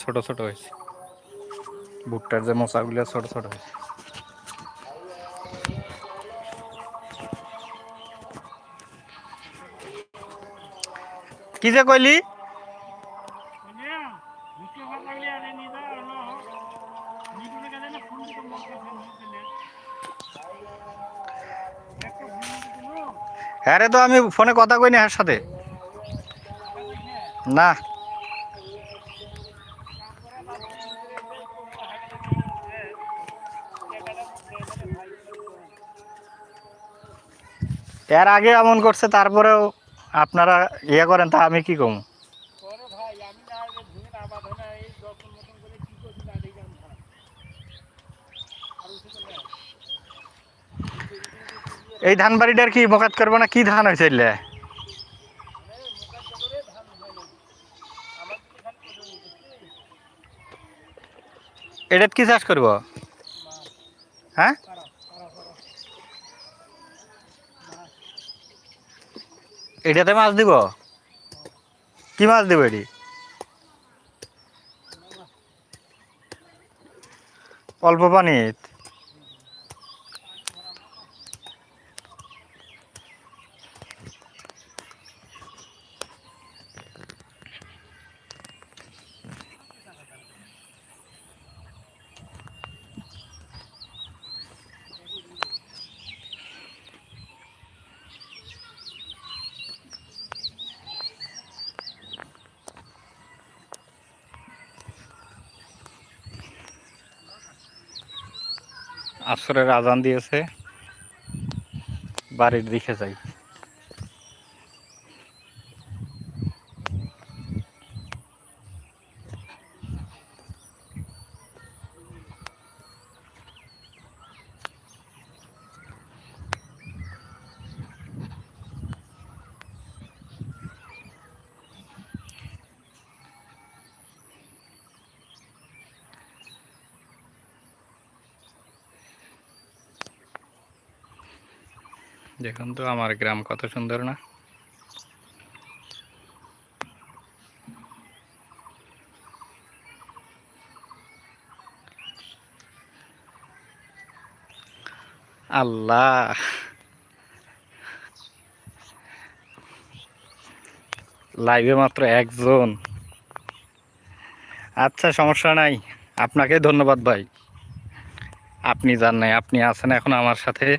ছোট ছোট হয়েছে। ভুট্টার যে মোচাগুলো ছোট ছোট হয়েছে। কি যে কইলি? হ্যাঁ রে তো আমি ফোনে কথা কইনি হার সাথে। না। এর আগে এমন করছে, তারপরেও আপনারা ইয়ে করেন, তা আমি কি কম? এই ধান বাড়িটার কি মোকাত করব না, কি ধান হয়েছে এটাত কি চাষ করব? হ্যাঁ? এটাতে মাছ দিব? কি মাছ দিব এটি? অল্প পানিত আসরের আজান দিয়েছে। বাড়ির দিকে যাই। দেখুন তো, আমার গ্রাম কত সুন্দর না? আল্লাহ। লাইভে মাত্র একজন। আচ্ছা সমস্যা নাই। আপনাকে ধন্যবাদ ভাই। আপনি যান নাই, আপনি আছেন এখন আমার সাথে।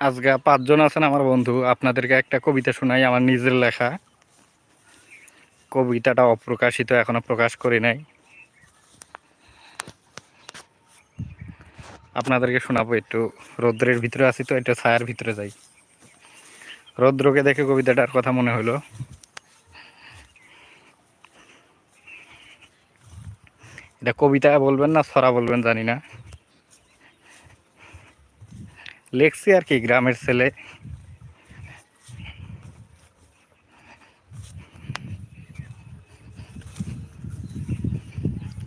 আজকে পাঁচজন আছেন আমার বন্ধু, আপনাদেরকে একটা কবিতা শোনাই, আমার নিজের লেখা। কবিতাটা অপ্রকাশিত, এখনও প্রকাশ করি নাই। আপনাদেরকে শোনাবো একটু, রৌদ্রের ভিতরে আছি তো, একটু ছায়ার ভিতরে যাই। রৌদ্রকে দেখে কবিতাটার কথা মনে হলো। এটা কবিতা বলবেন না, ছড়া বলবেন জানি না। লেখছি আর কি, গ্রামের ছেলে।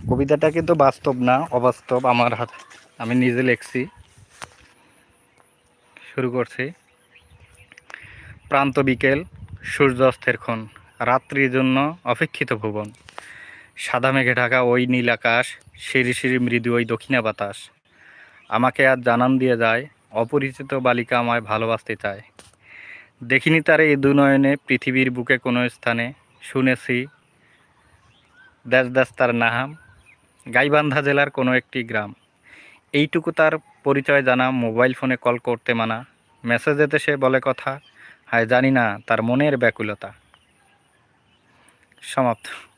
কবিতাটা কিন্তু বাস্তব না, অবাস্তব আমার হাত, আমি নিজে লেখছি। শুরু করছি। প্রান্ত বিকেল, সূর্যাস্তের ক্ষণ, রাত্রির জন্য অপেক্ষিত ভুবন। সাদা মেঘে ঢাকা ওই নীল আকাশ সিঁড়ি সিঁড়ি মৃদু ওই দক্ষিণা বাতাস। আমাকে আজ জানান দিয়ে যায় অপরিচিত বালিকা আমায় ভালোবাসতে চায়। দেখিনি তার এই দুনয়নে পৃথিবীর বুকে কোনো স্থানে। শুনেছি দেশ দেশ তার নাহাম। গাইবান্ধা জেলার কোনো একটি গ্রাম। এইটুকু তার পরিচয় জানা, মোবাইল ফোনে কল করতে মানা। মেসেজ মেসেজেতে সে বলে কথা, হায় জানি না তার মনের ব্যাকুলতা। সমাপ্ত।